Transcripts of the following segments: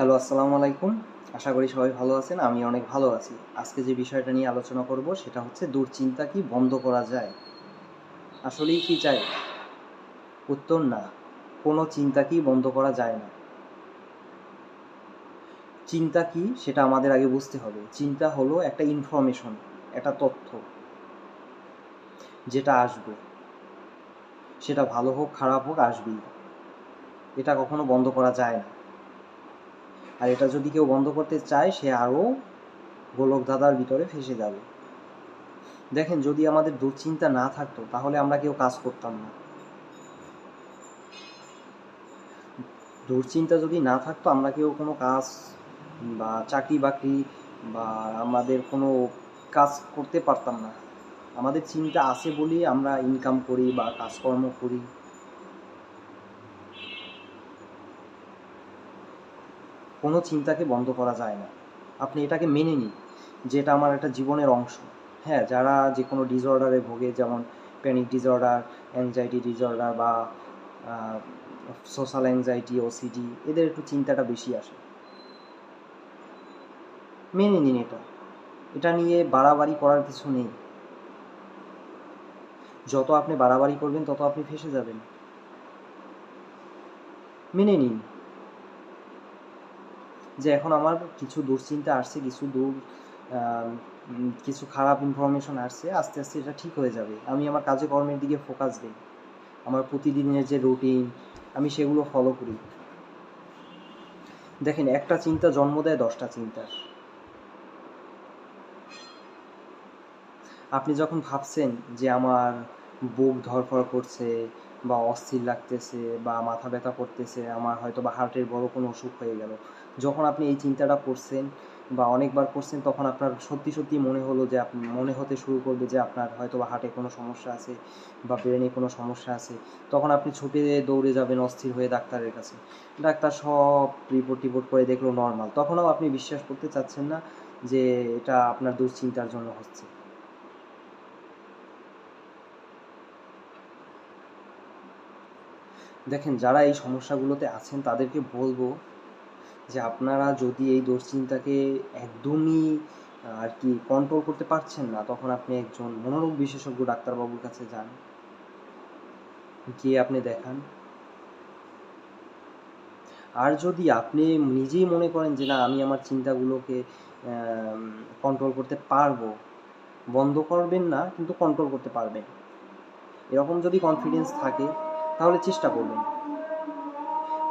Hello, আসসালামু আলাইকুম। আশা করি সবাই ভালো আছেন, আমি অনেক ভালো আছি। আজকে যে বিষয়টা নিয়ে আলোচনা করব সেটা হচ্ছে দুশ্চিন্তা কি বন্ধ করা যায়? আসলেই কি চাই? উত্তর না, কোনো চিন্তা কি বন্ধ করা যায় না। চিন্তা কি সেটা আমাদের আগে বুঝতে হবে। চিন্তা হলো একটা ইনফরমেশন একটা তথ্য, যেটা আসবে। সেটা ভালো হোক, খারাপ হোক, আসবেই। এটা কখনো বন্ধ করা যায় না। আর এটা যদি কেউ বন্ধ করতে চায়, সে আরও গোলক দাদার ভিতরে ফেসে যাবে। দেখেন, যদি আমাদের দুশ্চিন্তা না থাকতো, তাহলে আমরা কেউ কাজ করতাম না। দুশ্চিন্তা যদি না থাকতো, আমরা কেউ কোনো কাজ বা চাকরি বাকরি বা আমাদের কোনো কাজ করতে পারতাম না। আমাদের চিন্তা আছে বলেই আমরা ইনকাম করি বা কাজকর্ম করি। কোনো চিন্তাকে বন্ধ করা যায় না। আপনি এটাকে মেনে নিন যে এটা আমার একটা জীবনের অংশ। হ্যাঁ যারা যে কোনো ডিসঅর্ডারে ভোগে, যেমন প্যানিক ডিসঅর্ডার অ্যাংজাইটি ডিসঅর্ডার বা সোশ্যাল অ্যাংজাইটি ওসিডি এদের একটু চিন্তাটা বেশি আসে। মেনে নিন এটা। এটা নিয়ে বাড়াবাড়ি করার কিছু নেই। যত আপনি বাড়াবাড়ি করবেন, তত আপনি ফেসে যাবেন। মেনে নিন। যে এখন আমার কিছু দুশ্চিন্তা আসছে, কিছু দূর কিছু খারাপ ইনফরমেশন আসছে, আস্তে আস্তে এটা ঠিক হয়ে যাবে। আমি আমার কাজে কর্মের দিকে ফোকাস দিই। আমার প্রতিদিনের যে রুটিন আমি সেগুলো ফলো করি। দেখেন, একটা চিন্তা জন্ম দেয় দশটা চিন্তার। আপনি যখন ভাবছেন যে আমার বুক ধরফর করছে বা অস্থির লাগতেছে বা মাথা ব্যথা করতেছে, আমার হয়তো বা হার্টের বড় কোনো অসুখ হয়ে গেল। যখন আপনি এই চিন্তাটা করছেন বা অনেকবার করছেন, তখন আপনার সত্যি সত্যি মনে হলো যে আপনি মনে হতে শুরু করবে যে আপনার হয়তো বা হার্টে কোনো সমস্যা আছে বা ব্রেনে কোনো সমস্যা আছে। তখন আপনি ছুটে দৌড়ে যাবেন অস্থির হয়ে ডাক্তারের কাছে। ডাক্তার সব রিপোর্ট টিপোর্ট করে দেখল নর্মাল তখনও আপনি বিশ্বাস করতে চাচ্ছেন না যে এটা আপনার দুশ্চিন্তার জন্য হচ্ছে। দেখেন যারা এই সমস্যাগুলোতে আছেন তাদেরকে বলব যে আপনারা যদি এই দুশ্চিন্তাকে একদমই আর কি কন্ট্রোল করতে পারছেন না তখন আপনি একজন মনোরোগ বিশেষজ্ঞ ডাক্তারবাবুর কাছে যান। গিয়ে আপনি দেখান। আর যদি আপনি নিজেই মনে করেন যে না আমি আমার চিন্তাগুলোকে কন্ট্রোল করতে পারব বন্ধ করবেন না কিন্তু কন্ট্রোল করতে পারবেন। এরকম যদি কনফিডেন্স থাকে তাহলে চেষ্টা করবেন।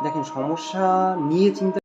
দেখেন সমস্যা নিয়ে চিন্তা